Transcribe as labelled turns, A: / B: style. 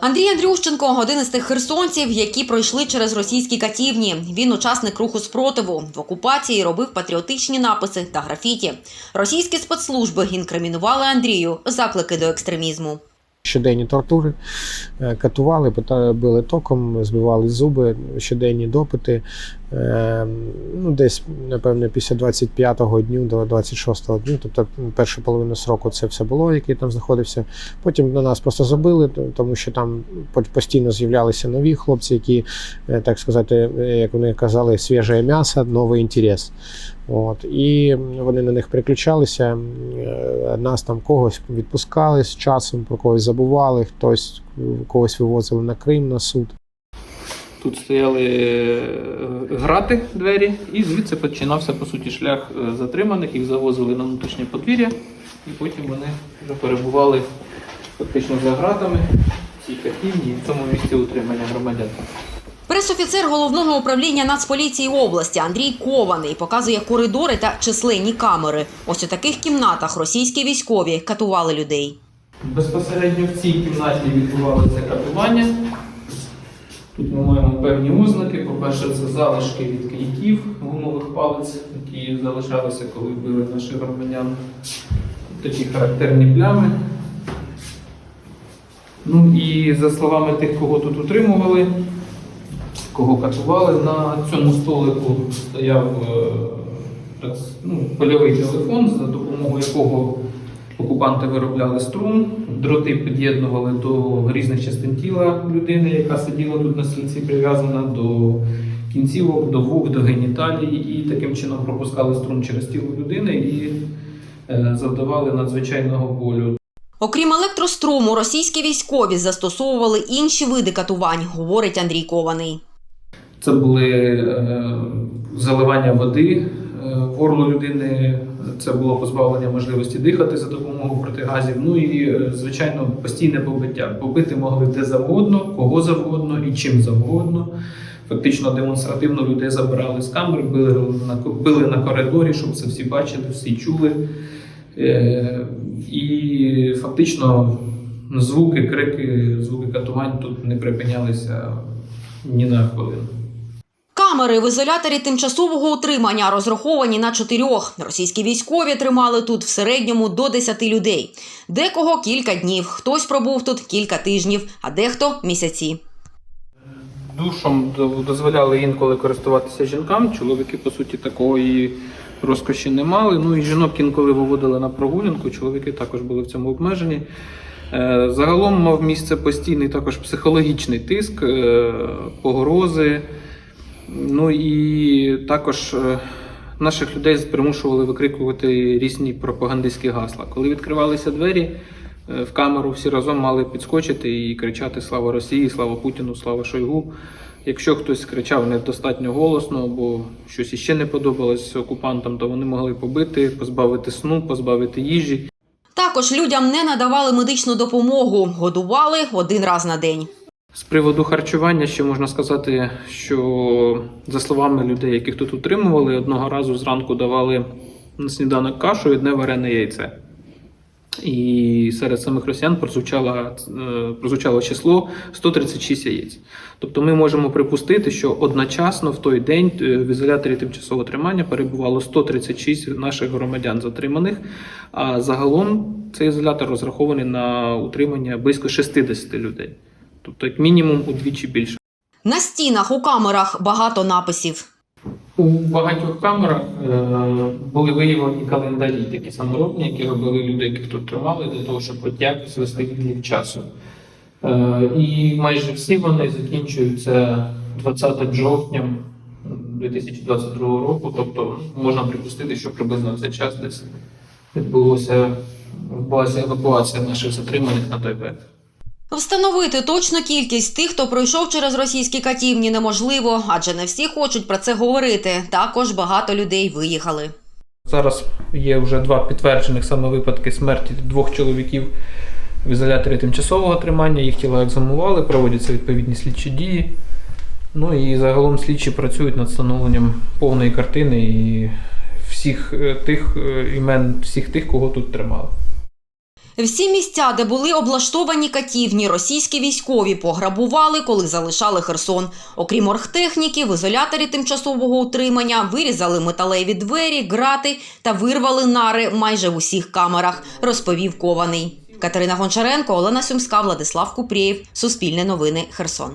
A: Андрій Андрющенко один із тих херсонців, які пройшли через російські катівні. Він учасник руху спротиву. В окупації робив патріотичні написи та графіті. Російські спецслужби інкримінували Андрію заклики до екстремізму.
B: Щоденні тортури, е, катували, били током, збивали зуби, щоденні допити. Е, Ну, десь, напевно, після 25-го дню до 26-го дню, тобто першу половину сроку це все було, який там знаходився. Потім на нас просто забили, тому що там постійно з'являлися нові хлопці, які, е, так сказати, як вони казали, свіже м'ясо, новий інтерес. От. І вони на них переключалися. Е, Нас там когось відпускали з часом, про когось забували, хтось когось вивозили на Крим на суд.
C: Тут стояли е, грати двері, і звідси починався по суті шлях е, затриманих. Їх завозили на внутрішнє подвір'я, і потім вони вже перебували фактично за гратами в цій катівні і в цьому місці утримання громадян.
A: Пресофіцер головного управління Нацполіції області Андрій Кований показує коридори та численні камери. Ось у таких кімнатах російські військові катували людей.
C: Безпосередньо в цій кімнаті відбувалося катування. Тут ми маємо певні ознаки. По-перше, це залишки від кийків гумових палець, які залишалися, коли били наших громадян. Такі характерні плями. Ну і за словами тих, кого тут утримували, кого катували, на цьому столику стояв е, ну, польовий телефон, за допомогою якого окупанти виробляли струм, дроти під'єднували до різних частин тіла людини, яка сиділа тут на стільці, прив'язана до кінцівок, до вух, до геніталії, і таким чином пропускали струм через тіло людини і е, завдавали надзвичайного болю.
A: Окрім електроструму, російські військові застосовували інші види катувань, говорить Андрій Кований.
C: Це були е, заливання води е, в горло людини, це було позбавлення можливості дихати за допомогою протигазів. Ну і, е, звичайно, постійне побиття. Побити могли де завгодно, кого завгодно і чим завгодно. Фактично демонстративно людей забирали з камер, били на, били на коридорі, щоб це всі бачили, всі чули. І фактично звуки, крики, звуки катувань тут не припинялися ні на хвилину.
A: Камери в ізоляторі тимчасового утримання розраховані на чотирьох. Російські військові тримали тут в середньому до 10 людей. Декого кілька днів, хтось пробув тут кілька тижнів, а дехто місяці.
C: Душом дозволяли інколи користуватися жінкам. Чоловіки, по суті, такої розкоші не мали. Ну і жінок інколи виводили на прогулянку. Чоловіки також були в цьому обмежені. Е, Загалом мав місце постійний також психологічний тиск, е, погрози. Ну і також е, наших людей примушували викрикувати різні пропагандистські гасла. Коли відкривалися двері, е, в камеру всі разом мали підскочити і кричати Слава Росії, слава Путіну, слава Шойгу. Якщо хтось кричав недостатньо голосно або щось іще не подобалось окупантам, то вони могли побити, позбавити сну, позбавити їжі.
A: Також людям не надавали медичну допомогу, годували один раз на день.
C: З приводу харчування ще можна сказати, що за словами людей, яких тут утримували, одного разу зранку давали на сніданок кашу і одне варене яйце. І серед самих росіян прозвучало, е, прозвучало число 136 яєць. Тобто ми можемо припустити, що одночасно в той день е, в ізоляторі тимчасового тримання перебувало 136 наших громадян затриманих. А загалом цей ізолятор розрахований на утримання близько 60 людей. Тобто, як мінімум, удвічі більше.
A: На стінах у камерах багато написів.
C: У багатьох камерах е, були виявлені календарі, такі саморобні, які робили люди, яких тут тримали, для того, щоб якось вести відлік часу. Е, і майже всі вони закінчуються 20 жовтня 2022 року. Тобто можна припустити, що приблизно в цей час десь відбулося евакуація наших затриманих на той берег.
A: Встановити точну кількість тих, хто пройшов через російські катівні, неможливо, адже не всі хочуть про це говорити. Також багато людей виїхали.
C: Зараз є вже два підтверджених саме випадки смерті двох чоловіків в ізоляторі тимчасового тримання. Їх тіла екзамували, проводяться відповідні слідчі дії. Ну і загалом слідчі працюють над встановленням повної картини і всіх е, тих е, імен, всіх тих, кого тут тримали.
A: Всі місця, де були облаштовані катівні, російські військові пограбували, коли залишали Херсон. Окрім оргтехніки, в ізоляторі тимчасового утримання вирізали металеві двері, грати та вирвали нари майже в усіх камерах, розповів Кований. Катерина Гончаренко, Олена Сюмська, Владислав Купрієв. Суспільне новини. Херсон.